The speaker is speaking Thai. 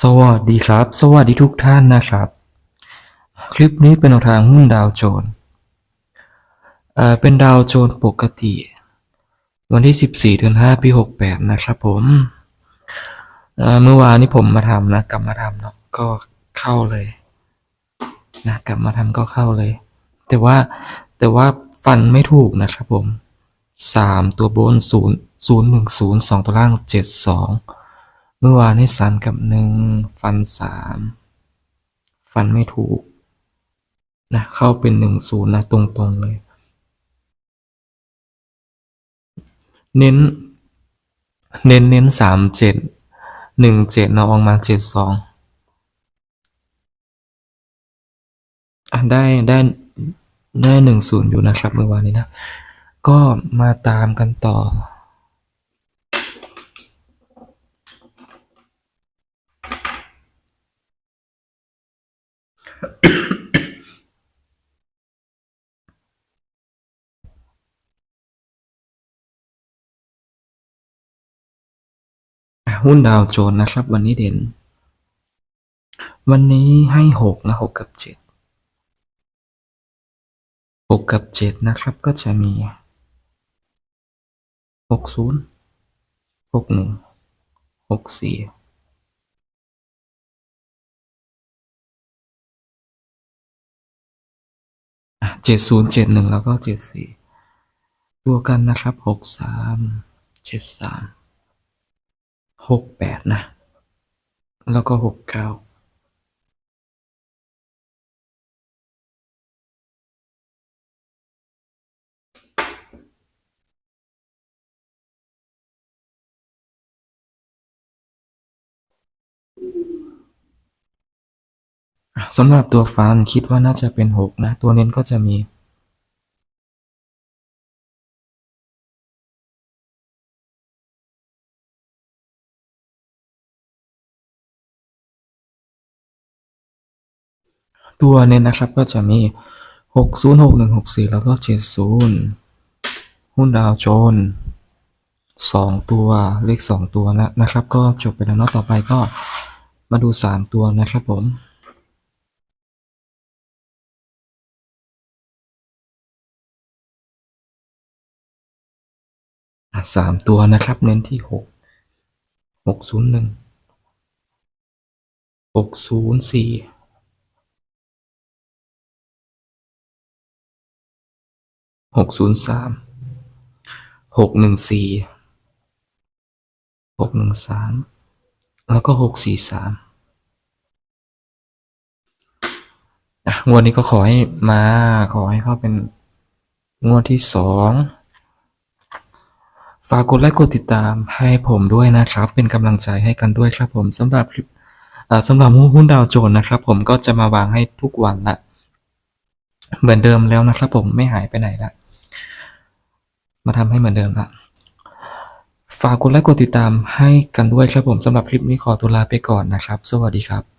สวัสดีครับ สวัสดีทุกท่านนะครับ คลิปนี้เป็นแนวทางหุ้นดาวโจนส์เอ่อเป็นดาวโจนส์ปกติ วันที่ 14เดือน5ปี 68 นะครับผมเมื่อวานนี้ผมมาทำนะ กลับมาทำเนาะก็เข้าเลยนะกลับมาทำก็เข้าเลย แต่ว่าแต่ว่าฟันไม่ถูกนะครับผมสามตัวบนศูนย์ศูนย์หนึ่งศูนย์สองตัวล่างเจ็ดสอง เมื่อวานนี้สามกับหนึ่งฟันสามฟันไม่ถูกนะเข้าเป็นหนึ่งศูนย์นะตรงๆเลย เน้น เน้นเน้นสามเจ็ดหนึ่งเจ็ดนาะออกมาเจ็ดสองอะได้ได้ได้หนึ่งศูนย์อยู่นะครับเมื่อวานนี้นะ ก็มาตามกันต่อ หุ้นดาวโจนนะครับ วันนี้เด่น วันนี้ให้หกนะหกกับเจ็ดหกกับเจ็ดนะครับก็จะมีหกศูนย์หกหนึ่งหกสี่ เจ็ดศูนย์เจ็ดหนึ่งแล้วก็เจ็ดสี่ตัวกันนะครับหกสามเจ็ดสามหกแปดนะ แล้วก็หกเก้า สำหรับตัวฟันคิดว่าน่าจะเป็นหกนะ ตัวเน้นก็จะมีตัวเน้นนะครับก็จะมีหกศูนย์หกหนึ่งหกสี่แล้วก็เจ็ดศูนย์หุ้นดาวโจนสองตัวเลขสองตัวนะนะครับ ก็จบไปแล้วเนาะต่อไปก็มาดูสามตัวนะครับผม สามตัวนะครับ เน้นที่หกหกศูนย์หนึ่งหกศูนย์สี่หกศูนย์สามหกหนึ่งสี่หกหนึ่งสามแล้วก็หกสี่สามงวดนี้ก็ขอให้มาขอให้เข้าเป็นงวดที่สอง ฝากกดไลค์กดติดตามให้ผมด้วยนะครับ เป็นกำลังใจให้กันด้วยครับผมสำหรับคลิปสำหรับหุ้นดาวโจนส์นะครับ ผมก็จะมาวางให้ทุกวันละเหมือนเดิมแล้วนะครับ ผมไม่หายไปไหนละมาทำให้เหมือนเดิมละฝากกดไลค์กดติดตามให้กันด้วยครับผมสำหรับคลิปนี้ขอตัวลาไปก่อนนะครับ สวัสดีครับ